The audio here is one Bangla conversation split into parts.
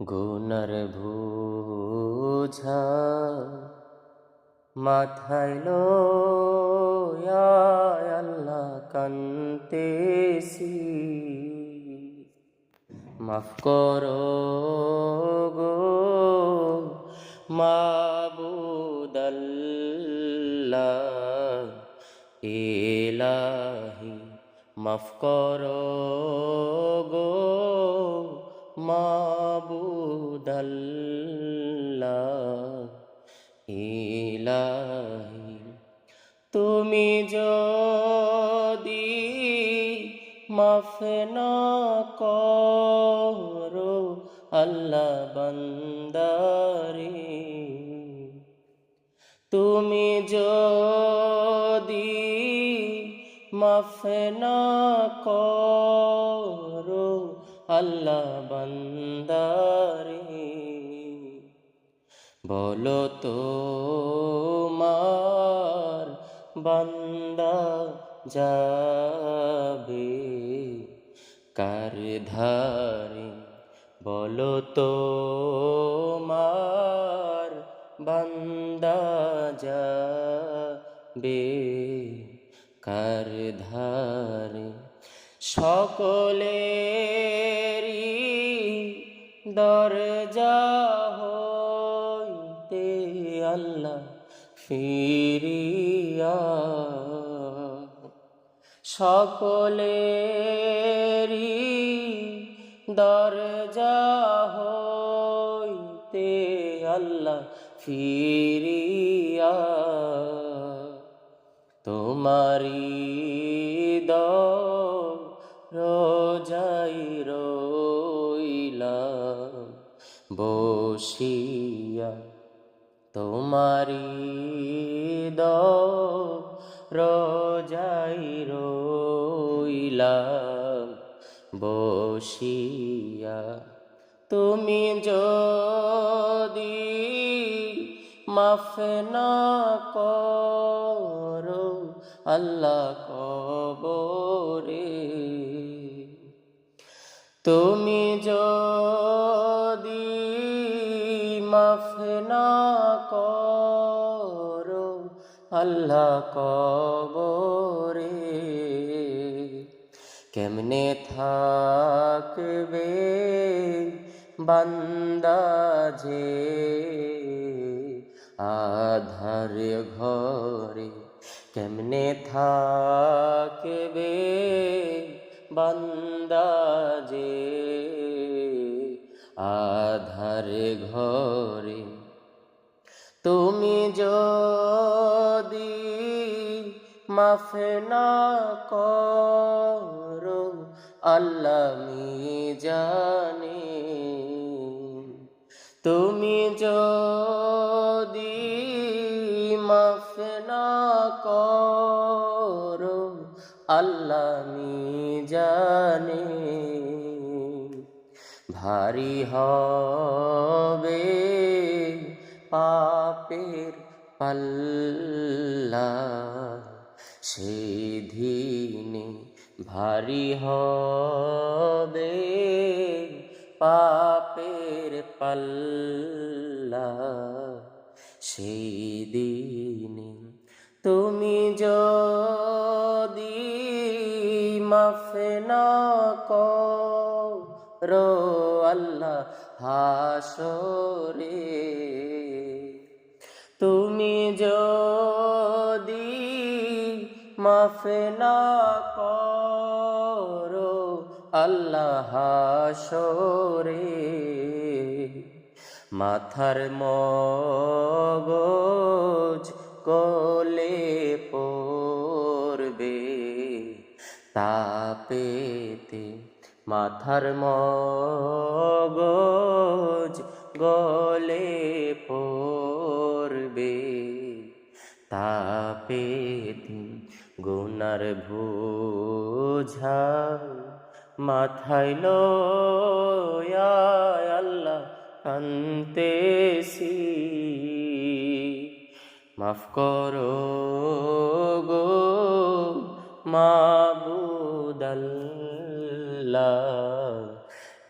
গুনার ভুঝা মাথায় আল্লাহ কান্তেছি। মাফ করো গো মাবুদাল্লাহ ইলাহি। মাফ করো গো ইলাহি। তুমি যদি মাফ না করো আল্লাহ বান্দারে তুমি যদি মাফ না করো আল্লাহ বান্দারে। বলো তো মার বান্দা যাবে কার ধারে? বলো তো মার বান্দা যাবে কার ধারে? সকলেরই দরজা হইতে আল্লাহ ফিরিয়া সকলেরই দরজা হইতে আল্লাহ ফিরিয়া তোমারি রোজাই রইলাম বসিয়া তোমারি রোজাই রইলাম বসিয়া তুমি যদি মাফ না করো আল্লাহ কবরে তুমি যদি মাফ না করো আল্লাহ কবরে, কেমনে থাকবে বান্দা যে আধার ঘরে, কেমনে থাকবে বান্দা যে আধার ঘরে। তুমি যদি মাফ না করো, আল্লাহ জানে। তুমি যদি মাফ না করো, আল্লাহ জানে ভারী হবে পাপের পাল্লা। সেদিনে ভারী হবে পাপের পাল্লা। সেই দিনে তুমি যদি মাফ না করো আল্লাহ হাসরে। তুমি যদি মাফ না করো আল্লাহ হাসরে। মাথার মগজ কোলে পড়বে তাপেতে মাথার মগজ গলে পড়বে। তাপেতে গুনার ভুঝা মাথায় লয়া আল্লাহ মাফ করো গো মাবুদাল্লাহ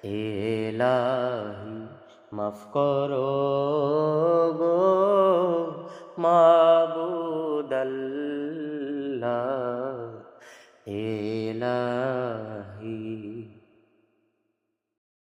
এলাহি মাফ করো গো মাবুদাল্লাহ।